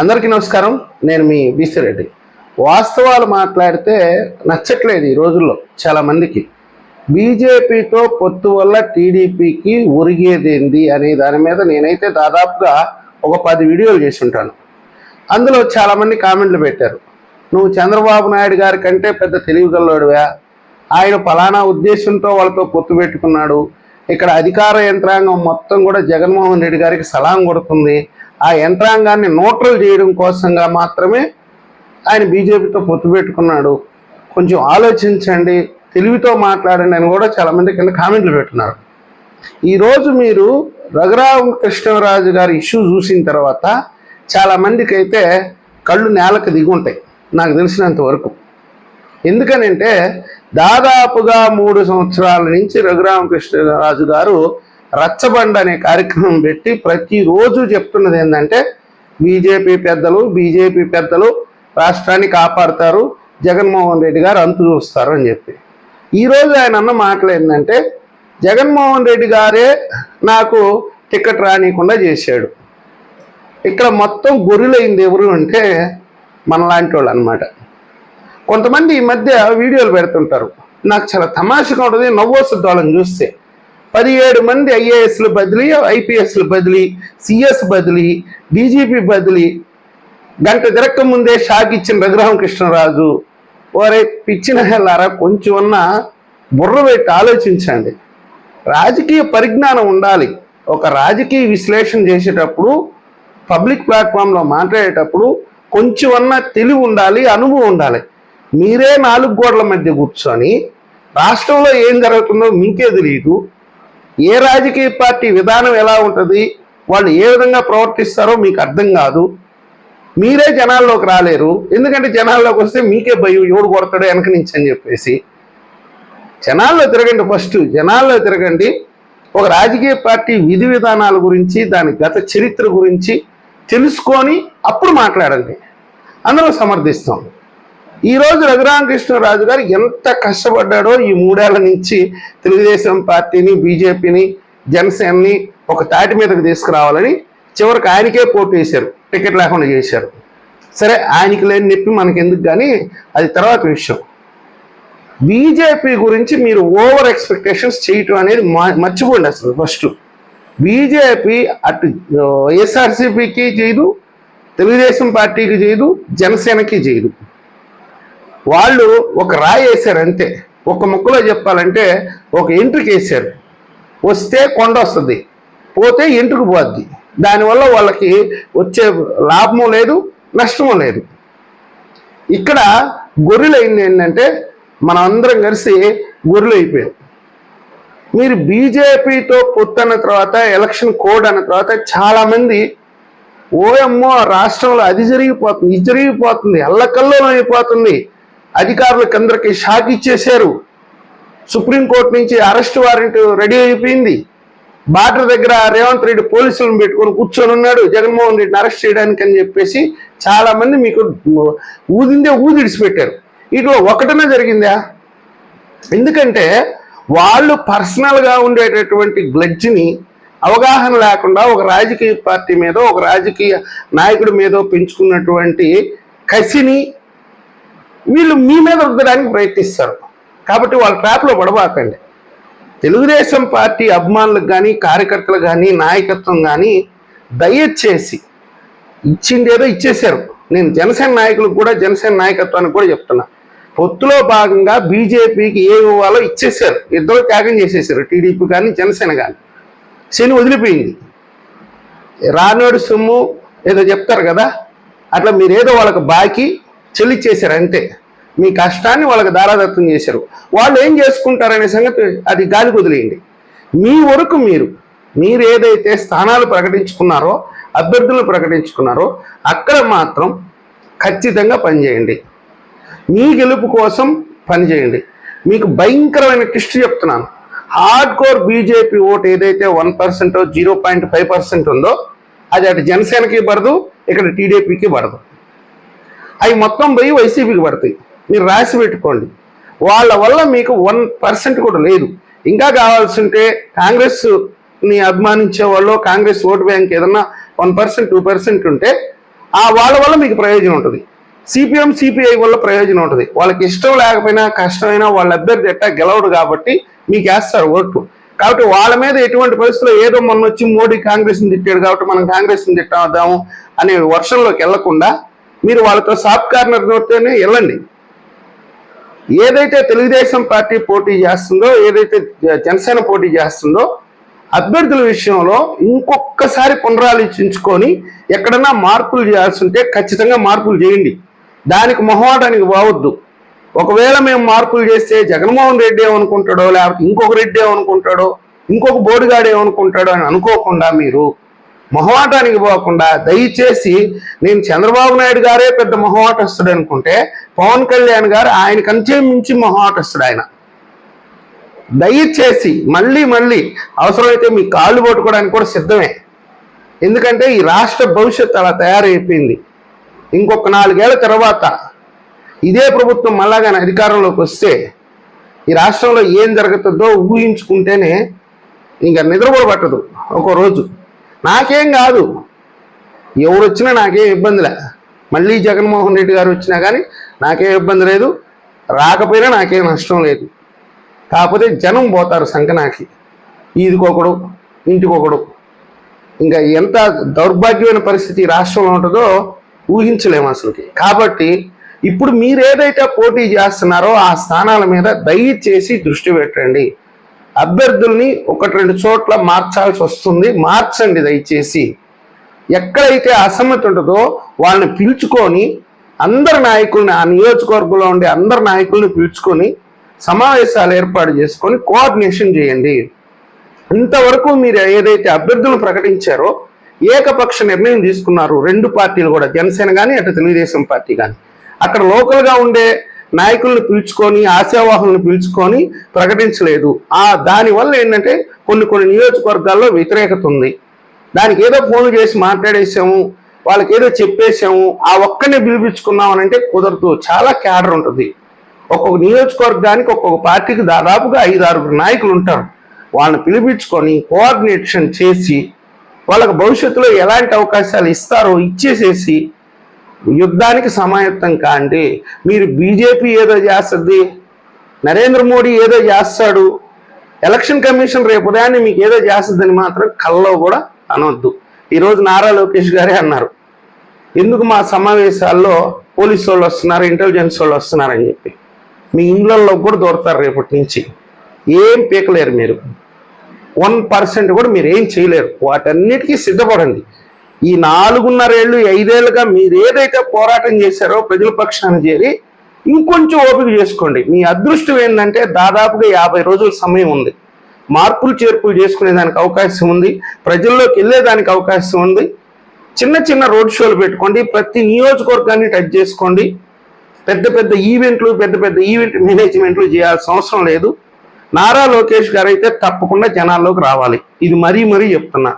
అందరికీ నమస్కారం. నేను మీ బీసీ రెడ్డి. వాస్తవాలు మాట్లాడితే నచ్చట్లేదు ఈ రోజుల్లో చాలామందికి బీజేపీతో పొత్తు వల్ల టీడీపీకి ఒరిగేదేంది అనే దాని మీద నేనైతే దాదాపుగా ఒక పది వీడియోలు చేసి ఉంటాను అందులో చాలామంది కామెంట్లు పెట్టారు. నువ్వు చంద్రబాబు నాయుడు గారి కంటే పెద్ద తెలివిగల్లోడువా ఆయన ఫలానా ఉద్దేశంతో వాళ్ళతో పొత్తు పెట్టుకున్నాడు. ఇక్కడ అధికార యంత్రాంగం మొత్తం కూడా జగన్మోహన్ రెడ్డి గారికి సలాం కొడుతుంది. ఆ యంత్రాంగాన్ని న్యూట్రల్ చేయడం కోసంగా మాత్రమే ఆయన బీజేపీతో పొత్తు పెట్టుకున్నాడు. కొంచెం ఆలోచించండి తెలివితో మాట్లాడండి అని కూడా చాలామంది కింద కామెంట్లు పెట్టున్నారు ఈరోజు మీరు రఘురామ కృష్ణరాజు గారి ఇష్యూ చూసిన తర్వాత చాలామందికి అయితే కళ్ళు నేలకు దిగుంటాయి నాకు తెలిసినంత వరకు. ఎందుకనంటే దాదాపుగా మూడు సంవత్సరాల నుంచి రఘురామకృష్ణరాజు గారు రచ్చబండ అనే కార్యక్రమం పెట్టి ప్రతిరోజు చెప్తున్నది ఏంటంటే బీజేపీ పెద్దలు బీజేపీ పెద్దలు రాష్ట్రాన్ని కాపాడుతారు జగన్మోహన్ రెడ్డి గారు అంతు చూస్తారు అని చెప్పి. ఈరోజు ఆయన అన్న మాటలు ఏంటంటే జగన్మోహన్ రెడ్డి గారే నాకు టికెట్ రానియకుండా చేశాడు. ఇక్కడ మొత్తం గొర్రెలైంది ఎవరు అంటే మనలాంటి వాళ్ళు అనమాట కొంతమంది ఈ మధ్య వీడియోలు పెడుతుంటారు. నాకు చాలా తమాషగా ఉంటుంది నవ్వొస్తుంది వాళ్ళని చూస్తే. పదిహేడు మంది ఐఏఎస్లు బదిలీ ఐపీఎస్లు బదిలీ సిఎస్ బదిలీ డీజీపీ బదిలీ. గంట తిరక్క ముందే షాక్ ఇచ్చిన రఘురామకృష్ణరాజు వారే పిచ్చిన హెల్లారా కొంచెం ఉన్న బుర్ర పెట్టి ఆలోచించండి. రాజకీయ పరిజ్ఞానం ఉండాలి. ఒక రాజకీయ విశ్లేషణ చేసేటప్పుడు పబ్లిక్ ప్లాట్ఫామ్లో మాట్లాడేటప్పుడు కొంచెం అన్న తెలివి ఉండాలి అనుభవం ఉండాలి. మీరే నాలుగు గోడల మధ్య కూర్చొని రాష్ట్రంలో ఏం జరుగుతుందో మీకే తెలియదు ఏ రాజకీయ పార్టీ విధానం ఎలా ఉంటుంది వాళ్ళు ఏ విధంగా ప్రవర్తిస్తారో మీకు అర్థం కాదు. మీరే జనాల్లోకి రాలేరు. ఎందుకంటే జనాల్లోకి వస్తే మీకే భయం ఎవడు కొడతాడో వెనక నుంచి అని చెప్పేసి. జనాల్లో తిరగండి ఫస్ట్. జనాల్లో తిరగండి. ఒక రాజకీయ పార్టీ విధి విధానాల గురించి దాని గత చరిత్ర గురించి తెలుసుకొని అప్పుడు మాట్లాడండి. అందరం సమర్థిస్తాం. ఈరోజు రఘురామకృష్ణరాజు గారు ఎంత కష్టపడ్డాడో ఈ మూడేళ్ళ నుంచి తెలుగుదేశం పార్టీని బీజేపీని జనసేనని ఒక తాటి మీదకి తీసుకురావాలని చివరికి ఆయనకే పోటీ వేశారు టికెట్ లేకుండా చేశారు. సరే ఆయనకి లేని నొప్పి మనకెందుకు కానీ అది తర్వాత విషయం. బీజేపీ గురించి మీరు ఓవర్ ఎక్స్పెక్టేషన్స్ చేయటం అనేది మా- మర్చిపోండి అసలు ఫస్ట్. బీజేపీ అటు వైఎస్ఆర్సీపీకి చేయదు తెలుగుదేశం పార్టీకి చేయదు జనసేనకి చేయదు. వాళ్ళు ఒక రాయి వేశారు అంతే. ఒక ముక్కలో చెప్పాలంటే ఒక ఇంటికి వేశారు. వస్తే కొండ వస్తుంది. పోతే ఇంటికి పోద్ది. దానివల్ల వాళ్ళకి వచ్చే లాభము లేదు నష్టము లేదు. ఇక్కడ గొర్రెలు అయింది ఏంటంటే మనం అందరం కలిసి గొర్రెలు అయిపోయాం. మీరు బీజేపీతో పొత్తన్న తర్వాత ఎలక్షన్ కోడ్ అన్న తర్వాత చాలామంది ఓఎమ్మో రాష్ట్రంలో అది జరిగిపోతుంది ఇది జరిగిపోతుంది అల్లకల్లోలం అయిపోతుంది. అధికారులకు అందరికీ షాక్ ఇచ్చేశారు. సుప్రీంకోర్టు నుంచి అరెస్ట్ వారెంట్ రెడీ అయిపోయింది. బార్డర్ దగ్గర రేవంత్ రెడ్డి పోలీసులను పెట్టుకొని కూర్చొని ఉన్నాడు. జగన్మోహన్ రెడ్డిని అరెస్ట్ చేయడానికి అని చెప్పేసి చాలా మంది మీకు ఊదిందే ఊదిడిచి పెట్టారు ఇట్లా ఒకటనే జరిగిందా? ఎందుకంటే వాళ్ళు పర్సనల్గా ఉండేటటువంటి గ్లడ్జ్ని అవగాహన లేకుండా ఒక రాజకీయ పార్టీ మీద ఒక రాజకీయ నాయకుడి మీద పెంచుకున్నటువంటి కసిని వీళ్ళు మీ మీద రుద్దడానికి ప్రయత్నిస్తారు. కాబట్టి వాళ్ళ ట్రాప్లో పడబాకండి. తెలుగుదేశం పార్టీ అభిమానులకు కానీ కార్యకర్తలు కానీ నాయకత్వం కానీ దయచేసి ఇచ్చిందేదో ఇచ్చేశారు. నేను జనసేన నాయకులకు కూడా జనసేన నాయకత్వానికి కూడా చెప్తున్నా. పొత్తులో భాగంగా బీజేపీకి ఏ ఇవ్వాలో ఇచ్చేశారు. ఇద్దరు త్యాగం చేసేసారు టీడీపీ కానీ జనసేన కానీ శని వదిలిపోయింది. రానోడు సొమ్ము ఏదో చెప్తారు కదా? అట్లా మీరేదో వాళ్ళకి బాకీ చెల్లిచ్చేశారు అంతే. మీ కష్టాన్ని వాళ్ళకి దారాదత్తం చేశారు. వాళ్ళు ఏం చేసుకుంటారనే సంగతి అది గాలి వదిలేయండి. మీ వరకు మీరు మీరు ఏదైతే స్థానాలు ప్రకటించుకున్నారో అభ్యర్థులను ప్రకటించుకున్నారో అక్కడ మాత్రం ఖచ్చితంగా పనిచేయండి. మీ గెలుపు కోసం పనిచేయండి. మీకు భయంకరమైన ట్విస్ట్ చెప్తున్నాను. హార్డ్ కోర్ బీజేపీ ఓటు ఏదైతే one percent zero point five percent ఉందో అది అటు జనసేనకి పడదు ఇక్కడ టీడీపీకి పడదు. అవి మొత్తం పోయి వైసీపీకి పడతాయి. మీరు రాసి పెట్టుకోండి. వాళ్ళ వల్ల మీకు వన్ పర్సెంట్ కూడా లేదు. ఇంకా కావాల్సి ఉంటే కాంగ్రెస్ని అభిమానించే వాళ్ళు కాంగ్రెస్ ఓటు బ్యాంక్ ఏదన్నా వన్ పర్సెంట్ టూ పర్సెంట్ ఉంటే ఆ వాళ్ళ వల్ల మీకు ప్రయోజనం ఉంటుంది. సిపిఎం సిపిఐ వల్ల ప్రయోజనం ఉంటుంది. వాళ్ళకి ఇష్టం లేకపోయినా కష్టమైనా వాళ్ళ అభ్యర్థి ఎట్టా గెలవడు కాబట్టి మీకు వేస్తారు ఓట్లు కాబట్టి వాళ్ళ మీద ఎటువంటి పరిస్థితుల్లో ఏదో మొన్న వచ్చి మోడీ కాంగ్రెస్ని తిట్టాడు కాబట్టి మనం కాంగ్రెస్ని తిట్టాము అనే వర్షంలోకి వెళ్ళకుండా మీరు వాళ్ళతో సాఫ్ట్ కార్నర్ నోట్తోనే వెళ్ళండి. ఏదైతే తెలుగుదేశం పార్టీ పోటీ చేస్తుందో ఏదైతే జ- జనసేన పోటీ చేస్తుందో అభ్యర్థుల విషయంలో ఇంకొకసారి పునరాలోచించుకొని ఎక్కడన్నా మార్పులు చేయాల్సి ఉంటే ఖచ్చితంగా మార్పులు చేయండి. దానికి మొహమాటానికి పోవద్దు ఒకవేళ మేము మార్పులు చేస్తే జగన్మోహన్ రెడ్డి ఏమనుకుంటాడో లేకపోతే ఇంకొక రెడ్డి ఏమనుకుంటాడో ఇంకొక బోడిగాడు ఏమనుకుంటాడో అని అనుకోకుండా మీరు మొహమాటానికి పోకుండా దయచేసి నేను చంద్రబాబు నాయుడు గారే పెద్ద మొహమాటస్తుడు అనుకుంటే పవన్ కళ్యాణ్ గారు ఆయన కంటే మించి మొహమాటస్తుడు ఆయన. దయచేసి మళ్ళీ మళ్ళీ అవసరమైతే మీ కాళ్ళు పట్టుకోవడానికి కూడా సిద్ధమే. ఎందుకంటే ఈ రాష్ట్ర భవిష్యత్తు అలా తయారైపోయింది. ఇంకొక నాలుగేళ్ళ తర్వాత ఇదే ప్రభుత్వం మళ్ళా కానీ అధికారంలోకి వస్తే ఈ రాష్ట్రంలో ఏం జరుగుతుందో ఊహించుకుంటేనే ఇంకా నిద్ర కూడా పట్టదు. ఒక రోజు నాకేం కాదు. ఎవరు వచ్చినా నాకేం ఇబ్బందిలే. మళ్ళీ జగన్మోహన్ రెడ్డి గారు వచ్చినా కానీ నాకేం ఇబ్బంది లేదు. రాకపోయినా నాకేం నష్టం లేదు. కాకపోతే జనం పోతారు సంకనాకి. ఈదికొకడు ఇంటికొకడు. ఇంకా ఎంత దౌర్భాగ్యమైన పరిస్థితి రాష్ట్రంలో ఉంటుందో ఊహించలేము అసలుకి. కాబట్టి ఇప్పుడు మీరు ఏదైతే పోటీ చేస్తున్నారో ఆ స్థానాల మీద దయచేసి దృష్టి పెట్టండి. అభ్యర్థుల్ని ఒకటి రెండు చోట్ల మార్చాల్సి వస్తుంది. మార్చండి దయచేసి. ఎక్కడైతే అసమ్మతి ఉంటుందో వాళ్ళని పిలుచుకొని అందరి నాయకుల్ని ఆ నియోజకవర్గంలో ఉండే అందరి నాయకుల్ని పిలుచుకొని సమావేశాలు ఏర్పాటు చేసుకొని కోఆర్డినేషన్ చేయండి. ఇంతవరకు మీరు ఏదైతే అభ్యర్థులను ప్రకటించారో ఏకపక్ష నిర్ణయం తీసుకున్నారు. రెండు పార్టీలు కూడా జనసేన కానీ అటు తెలుగుదేశం పార్టీ కానీ అక్కడ లోకల్గా ఉండే నాయకుల్ని పిలుచుకొని ఆశావాహులను పిలుచుకొని ప్రకటించలేదు. ఆ దానివల్ల ఏంటంటే కొన్ని కొన్ని నియోజకవర్గాల్లో వ్యతిరేకత ఉంది. దానికి ఏదో ఫోన్ చేసి మాట్లాడేసాము వాళ్ళకి ఏదో చెప్పేసాము ఆ ఒక్కనే పిలిపించుకున్నాం అని అంటే కుదరదు. చాలా క్యాడర్ ఉంటుంది. ఒక్కొక్క నియోజకవర్గానికి ఒక్కొక్క పార్టీకి దాదాపుగా ఐదు ఆరుగురు నాయకులు ఉంటారు. వాళ్ళని పిలిపించుకొని కోఆర్డినేషన్ చేసి వాళ్ళకి భవిష్యత్తులో ఎలాంటి అవకాశాలు ఇస్తారో ఇచ్చేసేసి యుద్ధానికి సమాయత్తం కాండి. మీరు బీజేపీ ఏదో చేస్తుంది నరేంద్ర మోడీ ఏదో చేస్తాడు ఎలక్షన్ కమిషన్ రేపు ఉదయాన్నే మీకు ఏదో చేస్తుందని మాత్రం కల్లో కూడా అనవద్దు ఈరోజు నారా లోకేష్ గారే అన్నారు. ఎందుకు మా సమావేశాల్లో పోలీసు వాళ్ళు వస్తున్నారు ఇంటెలిజెన్స్ వాళ్ళు వస్తున్నారని చెప్పి. మీ ఇండ్లలో కూడా దొరుకుతారు రేపటి నుంచి. ఏం పీకలేరు మీరు. వన్ పర్సెంట్ కూడా మీరు ఏం చేయలేరు. వాటన్నిటికీ సిద్ధపడండి. ఈ నాలుగున్నరేళ్ళు ఐదేళ్ళుగా మీరు ఏదైతే పోరాటం చేశారో ప్రజల పక్షాన చేరి ఇంకొంచెం ఓపిక చేసుకోండి. మీ అదృష్టం ఏంటంటే దాదాపుగా యాభై రోజుల సమయం ఉంది. మార్పులు చేర్పులు చేసుకునేదానికి అవకాశం ఉంది. ప్రజల్లోకి వెళ్ళేదానికి అవకాశం ఉంది. చిన్న చిన్న రోడ్ షోలు పెట్టుకోండి. ప్రతి నియోజకవర్గాన్ని టచ్ చేసుకోండి. పెద్ద పెద్ద ఈవెంట్లు పెద్ద పెద్ద ఈవెంట్ మేనేజ్మెంట్లు చేయాల్సిన అవసరం లేదు. నారా లోకేష్ గారు అయితే తప్పకుండా జనాల్లోకి రావాలి. ఇది మరీ మరీ చెప్తున్నా.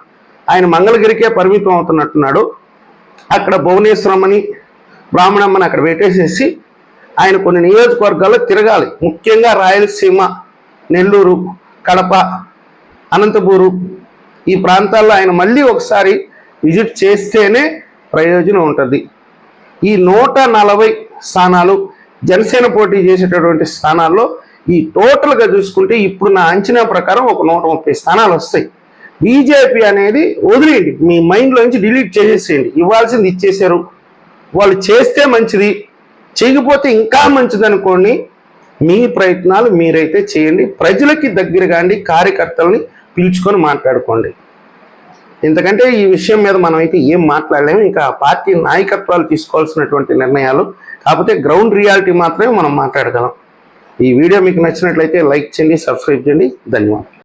ఆయన మంగళగిరికే పరిమితం అవుతున్నట్టున్నాడు. అక్కడ భువనేశ్వరమ్మని బ్రాహ్మణమ్మని అక్కడ పెట్టేసేసి ఆయన కొన్ని నియోజకవర్గాల్లో తిరగాలి. ముఖ్యంగా రాయలసీమ నెల్లూరు కడప అనంతపూరు ఈ ప్రాంతాల్లో ఆయన మళ్ళీ ఒకసారి విజిట్ చేస్తేనే ప్రయోజనం ఉంటుంది. ఈ నూట నలభై స్థానాలు జనసేన పోటీ చేసేటటువంటి స్థానాల్లో ఈ టోటల్గా చూసుకుంటే ఇప్పుడు నా అంచనా ప్రకారం ఒక నూట ముప్పై స్థానాలు వస్తాయి. బీజేపీ అనేది వదిలేయండి. మీ మైండ్లో నుంచి డిలీట్ చేసేసేయండి. ఇవ్వాల్సింది ఇచ్చేసారు వాళ్ళు చేస్తే మంచిది. చేయకపోతే ఇంకా మంచిది అనుకోండి మీ ప్రయత్నాలు మీరైతే చేయండి. ప్రజలకి దగ్గర కాండి కార్యకర్తల్ని పిలుచుకొని మాట్లాడుకోండి. ఎందుకంటే ఈ విషయం మీద మనం అయితే ఏం మాట్లాడలేము. ఇంకా పార్టీ నాయకత్వాలు తీసుకోవాల్సినటువంటి నిర్ణయాలు. కాకపోతే గ్రౌండ్ రియాలిటీ మాత్రమే మనం మాట్లాడగలం. ఈ వీడియో మీకు నచ్చినట్లయితే లైక్ చేయండి సబ్స్క్రైబ్ చేయండి. ధన్యవాదాలు.